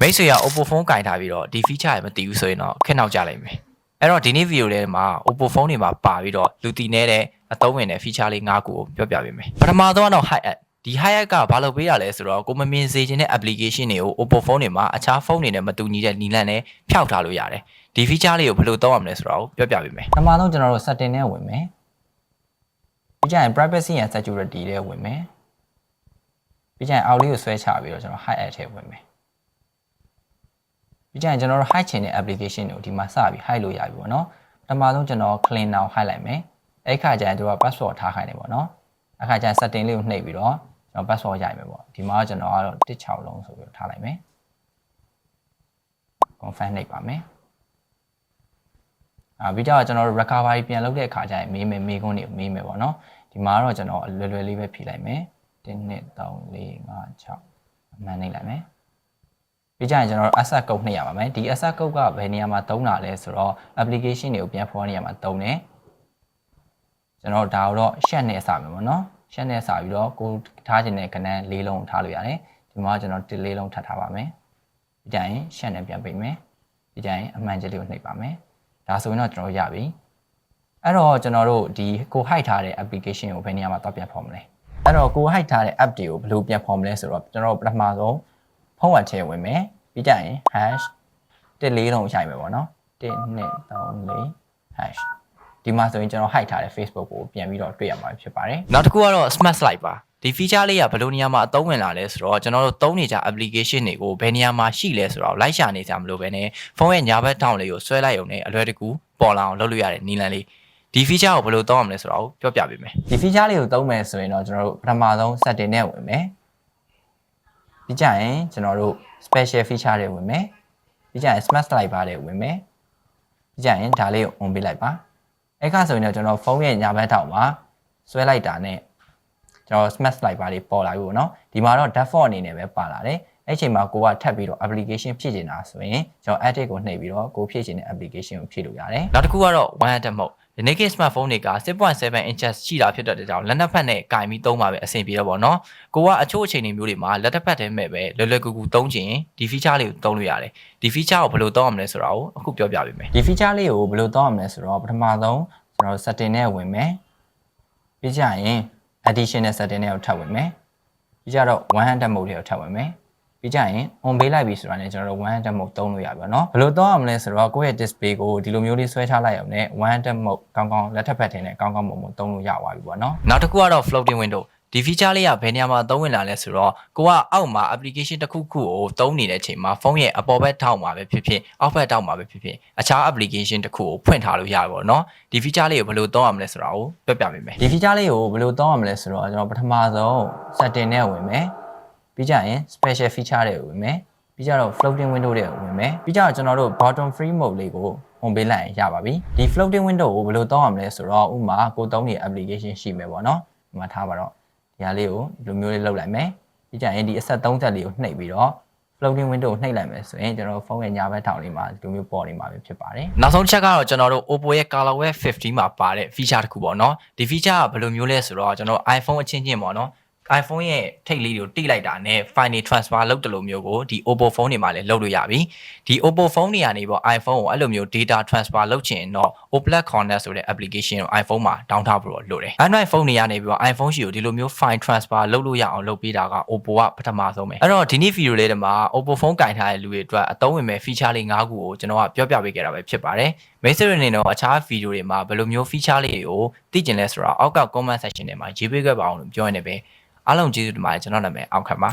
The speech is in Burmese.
မိတ်ဆွေက Oppo ဖုန်းကင်ထားပြီးတော့ဒီ feature တွေမသိဘူးဆိုရင်တော့ခက်နောက်ကြလိမ့်မယ်အဲ့တော့ဒီနေ့ video လေးမှာ Oppo ဖုန်းတွေမှာပါပြီးတော့လူတည်နေတဲ့အသုံးဝင်တဲ့ feature လေး၅ခုကိုပြောပြပေးမယ်ပထမဆုံးကတော့ Hi App ဒီ Hi App ကဘာလုပ်ပေးရလဲဆိုတော့ကိုမမြင်စေချင်တဲ့ application တွေကို Oppo ဖုန်းတွေမှာအခြားဖုန်းတွေနဲ့မတူညီတဲ့နီလန်နဲ့ဖျောက်ထားလို့ရတယ်ဒီ feature လေးကိုဘယ်လိုသုံးရမလဲဆိုတော့ပြောပြပေးမယ်ပထမဆုံးကျွန်တော်တို့ setting နဲ့ဝင်မယ်ပြီးကြရင် privacy and security တွေဝင်မယ်ပြီးကြရင်အောက်လေးကိုဆွဲချပြီးတော့ကျွန်တော် hide add ထဲဝင်မယ် ပြီးကြရင်ကျွန်တော်တို့ hide ချင်တဲ့ application တွေကိုဒီမှာစပြီး hide လို့ရပြီပေါ့နော်ပထမဆုံးကျွန်တော် clean now hide လိုက်မယ်အဲ့ခါကျရင်တို့က password ထားခိုင်းတယ်ပေါ့နော်အခါကျရင် setting လေးကိုနှိပ်ပြီးတော့ကျွန်တော် password ရိုက်မယ်ပေါ့ဒီမှာကျွန်တော်ကတော့16လုံးဆိုပြီးတော့ထားလိုက်မယ် confirm နှိပ်ပါမယ်အာပြီးတော့ကျွန်တော်တို့ recovery ပြန်လုပ်တဲ့အခါကျရင်မေးမယ်မေးခွန်းတွေမေးမယ်ပေါ့နော်ဒီမှာတော့ကျွန်တော်လွယ်လွယ်လေးပဲဖြေလိုက်မယ်1 2 3 4 5 6အမှန်နေလိုက်မယ် ပြီးကြရင်ကျွန်တော်တို့ asset code နှိပ်ရပါမယ်ဒီ asset code ကဘယ်နေရာမှာသုံးတာလဲဆိုတော့ application တွေကိုပြန်ဖော်နေရမှာသုံးတယ်ကျွန်တော်ဒါတော့ share နဲ့စမယ်ပေါ့နော် share နဲ့စပြီးတော့ကိုထားခြင်းတဲ့ကဏ္ဍ၄လုံးထားလို့ရတယ်ဒီမှာကျွန်တော်တစ်လေးလုံးထပ်ထားပါမယ်ပြီးကြရင် share နဲ့ပြန်ပိတ်မယ်ပြီးကြရင်အမှန်ချက်လေးကိုနှိပ်ပါမယ်ဒါဆိုရင်တော့ကျွန်တော်ရပြီအဲ့တော့ကျွန်တော်တို့ဒီကို hide ထားတဲ့ application ကိုဘယ်နေရာမှာတော့ပြန်ဖော်မလဲအဲ့တော့ကို hide ထားတဲ့ app တွေကိုဘယ်လိုပြန်ဖော်မလဲဆိုတော့ကျွန်တော်တို့ပထမဆုံး ဖုန်းဝက်ထဲဝင်မယ်ပြီးကြရင် hash တစ်လေးလုံးရိုက်မယ်ပေါ့နော်1 2 3 4 hash ဒီမှာဆိုရင်ကျွန်တော် hide ထားတဲ့ Facebook ကိုပြန်ပြီးတော့တွေ့ရမှာဖြစ်ပါတယ်နောက်တစ်ခုကတော့ smart slide ပါဒီ feature လေးကဘယ်လိုနေရာမှာအသုံးဝင်လာလဲဆိုတော့ကျွန်တော်တို့သုံးနေကြ application တွေကိုဘယ်နေရာမှာရှိလဲဆိုတော့လိုက်ရှာနေကြမလို့ပဲねဖုန်းရဲ့ညာဘက်ထောင်လေးကိုဆွဲလိုက်ရုံနဲ့အလွယ်တကူပေါ်လာအောင်လုပ်လို့ရတဲ့နီလန်လေးဒီ feature ကိုဘယ်လိုသုံးရမလဲဆိုတော့ပြောပြပေးမယ်ဒီ feature လေးကိုသုံးမယ်ဆိုရင်တော့ကျွန်တော်တို့ပထမဆုံး setting နဲ့ဝင်မယ် ပြီးကြရင်ကျွန်တော်တို့ special feature တွေဝင်မယ်ပြီးကြရင် smart slide bar တွေဝင်မယ်ပြီးကြရင်ဒါလေးကို on ပေးလိုက်ပါအဲ့ခါဆိုရင်တော့ကျွန်တော်ဖုန်းရဲ့ညာဘက်ထောင်မှာဆွဲလိုက်တာနဲ့ကျွန်တော် smart slide bar တွေပေါ်လာပြီပေါ့နော်ဒီမှာတော့ default အနေနဲ့ပဲပါလာတယ်အဲ့ချိန်မှာကိုကထပ်ပြီးတော့ application ဖြည့်ချင်တာဆိုရင်ကျွန်တော် edit ကိုနှိပ်ပြီးတော့ကိုဖြည့်ချင်တဲ့ application ကိုဖြည့်လို့ရတယ်နောက်တစ်ခုကတော့ one atom mode ဒီနေ့က smartphone တွေက 6.7 inches ရှိတာဖြစ်တဲ့ကြောင့်လက်နက်ဖက်နဲ့ကင်ပြီးသုံးပါပဲအဆင်ပြေတော့ဗောနော်ကိုကအချို့အချိန်တွေမျိုးတွေမှာလက်တစ်ဖက်တည်းမဲ့ပဲလွယ်လွယ်ကူကူသုံးချင်ဒီ feature လေးကိုသုံးလို့ရတယ်ဒီ feature ကိုဘယ်လိုသုံးရမလဲဆိုတာကိုအခုပြောပြပေးမယ်ဒီ feature လေးကိုဘယ်လိုသုံးရမလဲဆိုတော့ပထမဆုံးကျွန်တော် setting နဲ့ဝင်မယ်ပြီးကြရင် additional setting နဲ့ကိုထပ်ဝင်မယ်ပြီးကြတော့100 mode တွေကိုထပ်ဝင်မယ် ပြီးကြရင် on ပေးလိုက်ပြီဆိုတာနဲ့ကျွန်တော်တို့100 mode သုံးလို့ရပြီပေါ့နော်ဘယ်လိုသုံးရမလဲဆိုတော့ကိုယ့်ရဲ့ display ကိုဒီလိုမျိုးလေးဆွဲထားလိုက်အောင်နဲ့100 mode ကောင်းကောင်းလက်ထပ်ဖက်ထင်းနဲ့ကောင်းကောင်းမုံမုံသုံးလို့ရသွားပြီပေါ့နော် နောက်တစ်ခုကတော့ floating window ဒီ feature လေးကဘယ်နေရာမှာသုံးဝင်လာလဲဆိုတော့ကိုကအောက်မှာ application တစ်ခုခုကိုသုံးနေတဲ့အချိန်မှာဖုန်းရဲ့အပေါ်ဘက်ထောက်မှာပဲဖြစ်ဖြစ်အောက်ဘက်ထောက်မှာပဲဖြစ်ဖြစ်အခြား application တစ်ခုကိုဖွင့်ထားလို့ရပါတော့เนาะဒီ feature လေးကိုဘယ်လိုသုံးရမလဲဆိုတာကိုပြောပြပေးမယ် ဒီ feature လေးကိုဘယ်လိုသုံးရမလဲဆိုတော့ကျွန်တော်ပထမဆုံး setting နဲ့ဝင်မယ် ပြီးကြရင် special feature တွေကိုဝင်မယ်ပြီးကြတော့ floating window တွေကိုဝင်မယ်ပြီးကြတော့ကျွန်တော်တို့ bottom free mode လေးကို on ပေးလိုက်ရင်ရပါပြီဒီ floating window ကိုဘယ်လိုသုံးရမလဲဆိုတော့ဥပမာကိုသုံးနေတဲ့ application ရှိမယ်ပေါ့နော်ဒီမှာထားပါတော့ဒီဟာလေးကိုဒီလိုမျိုးလေးလုပ်လိုက်မယ်ပြီးကြရင်ဒီအဆက်3ဆက်လေးကိုနှိပ်ပြီးတော့ floating window ကိုနှိပ်လိုက်မယ်ဆိုရင်ကျွန်တော်ဖုန်းရဲ့ညာဘက်ထောင်လေးမှာဒီလိုမျိုးပေါ်နေမှာပဲဖြစ်ပါတယ်နောက်ဆုံးချက်ကတော့ကျွန်တော်တို့ Oppo ရဲ့ ColorWare 15မှာပါတဲ့ feature တစ်ခုပေါ့နော်ဒီ feature ကဘယ်လိုမျိုးလဲဆိုတော့ကျွန်တော် iPhone အချင်းချင်းပေါ့နော် iPhone ရဲ့ထိတ်လေးတွေကိုတိလိုက်တာနဲ့ file တွေ transfer လုပ်တယ်လို့မျိုးကိုဒီ Oppo phone တွေမှာလည်းလုပ်လို့ရပြီဒီ Oppo phone တွေကနေပေါ့ iPhone ကိုအဲ့လိုမျိုး data transfer လုပ်ချင်ရင်တော့ Oplat Connect ဆိုတဲ့ application ကို iPhone မှာ down ထားဖို့လိုတယ် Android phone တွေကနေပြီးတော့ iPhone ရှိကိုဒီလိုမျိုး file transfer လုပ်လို့ရအောင်လုပ်ပေးတာက Oppo ကပထမဆုံးပဲအဲ့တော့ဒီနေ့ video လေးတွေမှာ Oppo phone ကင်ထားတဲ့လူတွေအတွက်အသုံးဝင်မဲ့ feature လေး၅ခုကိုကျွန်တော်ကပြောပြပေးခဲ့တာပဲဖြစ်ပါတယ်မိတ်ဆွေတွေအနေနဲ့အခြား video တွေမှာဘယ်လိုမျိုး feature လေးတွေကိုသိကျင်လဲဆိုတာအောက်က comment section ထဲမှာရေးပေးခဲ့ပါအောင်လို့ပြောရနေပဲ အားလုံးကျေးဇူးတင်ပါတယ်ကျွန်တော်နာမည်အောက်ခတ်ပါ